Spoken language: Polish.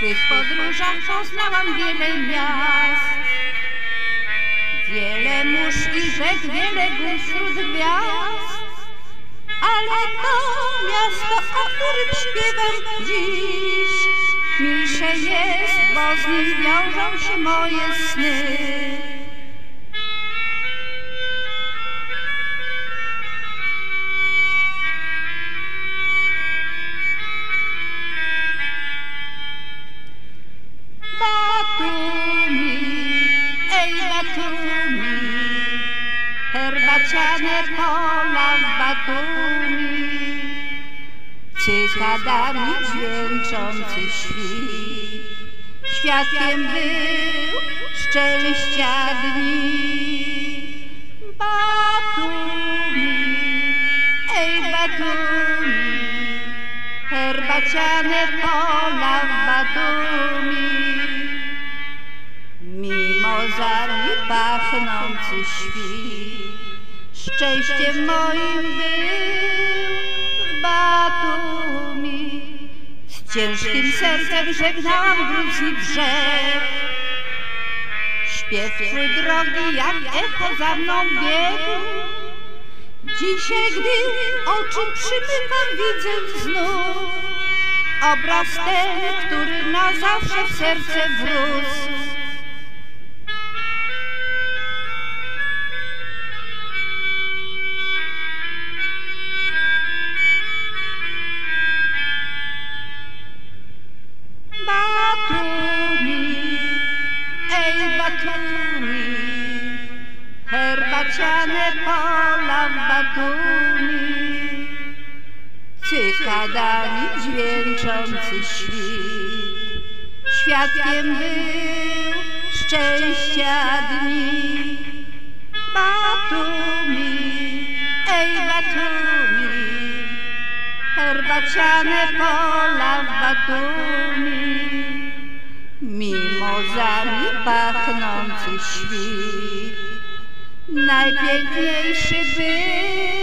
swych podróżach poznałam wiele miast. Wiele mórz i rzek, wiele gór wśród gwiazd. Ale to miasto, o którym śpiewam dziś, milsze jest, bo z nim wiążą się moje sny. Batumi, herbaciane pola w Batumi, cykadami dźwięczący świt, świadkiem był szczęścia dni. Batumi, ej Batumi, herbaciane pola w Batumi. Mimozami pachnący świt, szczęściem moim był w Batumi. Z ciężkim sercem żegnałam Gruzji brzeg. Śpiew twój drogi jak echo za mną biegł. Dzisiaj, gdy oczy przymykam, widzę znów obraz ten, który na zawsze w serce wrósł. Batumi, herbaciane pola w Batumi, cykadami dźwięczący świt, świadkiem był szczęścia dni. Batumi, ej Batumi, herbaciane pola w Batumi, mimozami pachnący świt, najpiękniejszy był